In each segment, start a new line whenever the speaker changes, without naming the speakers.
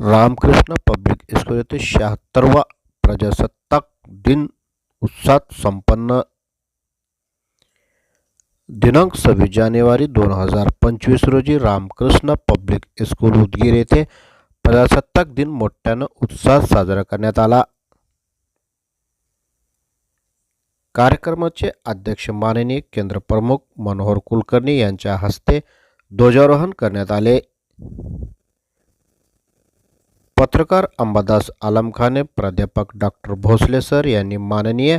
Ramakrishna public school येथे शहात्तरवा प्रजासत्ताक दिन उत्साहात संपन्न. दिनांक सव्वीस जानेवारी दोन हजार पंचवीस रोजी रामकृष्ण पब्लिक स्कूल उदगीर येथे प्रजासत्ताक दिन मोठ्यानं उत्साहात साजरा करण्यात आला. कार्यक्रमाचे अध्यक्ष माननीय केंद्र प्रमुख मनोहर कुलकर्णी यांच्या हस्ते ध्वजारोहण करण्यात आले. पत्रकार अंबादास आलमखाने प्राध्यापक डॉक्टर भोसले सर यांनी माननीय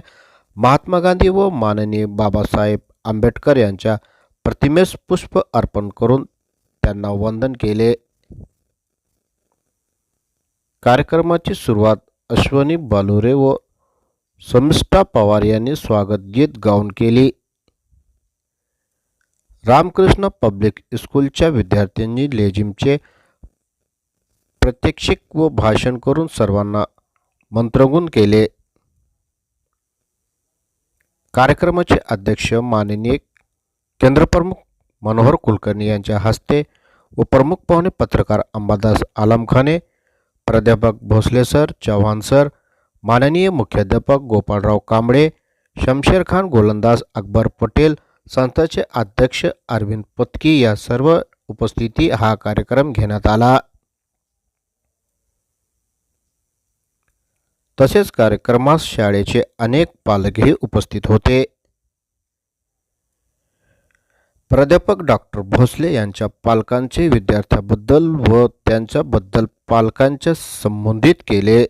महात्मा गांधी व माननीय बाबासाहेब आंबेडकर यांच्या प्रतिमेस पुष्प अर्पण करून त्यांना वंदन केले. कार्यक्रमाची सुरुवात अश्वनी बालुरे व समिष्ठा पवार यांनी स्वागत गीत गाऊन केली. रामकृष्ण पब्लिक स्कूलच्या विद्यार्थ्यांनी लेझिमचे प्रात्यक्षिक व भाषण करून सर्वांना मंत्रगुण केले. कार्यक्रमाचे अध्यक्ष माननीय केंद्रप्रमुख मनोहर कुलकर्णी यांच्या हस्ते व प्रमुख पाहुणे पत्रकार अंबादास आलमखाने प्राध्यापक भोसले सर चव्हाण सर माननीय मुख्याध्यापक गोपाळराव कांबळे शमशेर खान गोलंदाज अकबर पटेल संस्थाचे अध्यक्ष अरविंद पत्की या सर्व उपस्थिती हा कार्यक्रम घेण्यात आला. तसेच कार्यक्रमास शाळेचे अनेक पालकही उपस्थित होते. प्राध्यापक डॉक्टर भोसले यांच्या पालकांचे विद्यार्थ्याबद्दल व त्यांच्याबद्दल पालकांच्या संबोधित केले.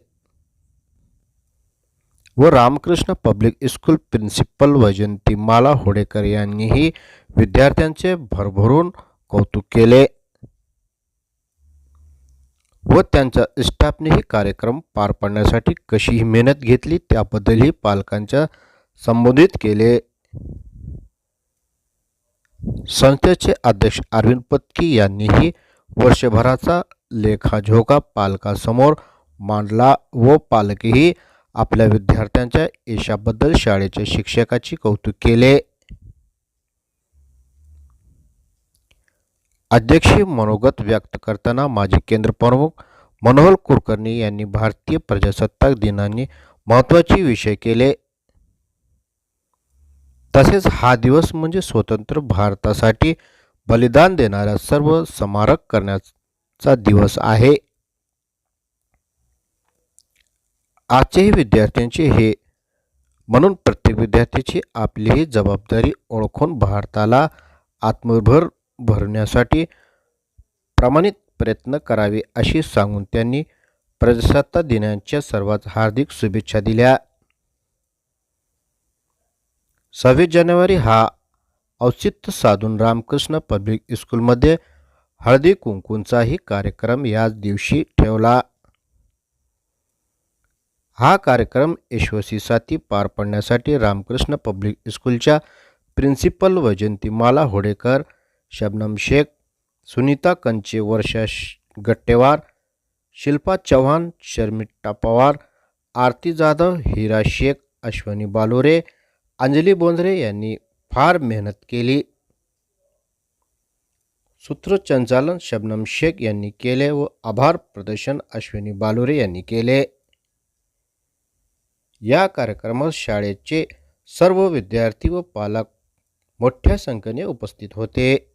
व Ramakrishna public school principal Vaijanti Mala Hodekar यांनीही विद्यार्थ्यांचे भरभरून कौतुक केले. व त्यांच्या स्टाफनेही कार्यक्रम पार पाडण्यासाठी कशी मेहनत घेतली त्याबद्दलही पालकांच्या संबोधित केले. संस्थेचे अध्यक्ष अरविंद पत्की यांनीही वर्षभराचा लेखाजोखा पालकासमोर मांडला व पालकही आपल्या विद्यार्थ्यांच्या यशाबद्दल शाळेच्या शिक्षकाची कौतुक केले. अध्यक्षीय मनोगत व्यक्त करताना माजी केंद्र प्रमुख मनोहर कुलकर्णी यांनी भारतीय प्रजासत्ताक दिनाने महत्त्वाचे विषय केले. तसेच हा दिवस म्हणजे स्वतंत्र भारतासाठी बलिदान देणाऱ्या सर्व स्मारक करण्याचा दिवस आहे. आजचेही विद्यार्थ्यांचे हे म्हणून प्रत्येक विद्यार्थ्याची आपलीही जबाबदारी ओळखून भारताला आत्मनिर्भर भरण्यासाठी प्रामाणिक प्रयत्न करावे अशी सांगून त्यांनी प्रजासत्ताक दिनाच्या सर्वात हार्दिक शुभेच्छा दिल्या. सव्वीस जानेवारी हा औचित्य साधून रामकृष्ण पब्लिक स्कूलमध्ये हळदी कुंकूंचाही कार्यक्रम याच दिवशी ठेवला. हा कार्यक्रम यशस्वीसाठी पार पडण्यासाठी रामकृष्ण पब्लिक स्कूलच्या प्रिन्सिपल वैजंतीमाला होडेकर शबनम शेख सुनीता कंचे वर्षा गट्टेवार शिल्पा चव्हाण शर्मिट्टा पवार आरती जाधव हिरा शेख अश्वनी बालोरे अंजली बोंद्रे यांनी फार मेहनत केली. सूत्रसंचालन शबनम शेख यांनी केले व आभार प्रदर्शन अश्विनी बालोरे यांनी केले. या कार्यक्रमात शाळेचे सर्व विद्यार्थी व पालक मोठ्या संख्येने उपस्थित होते.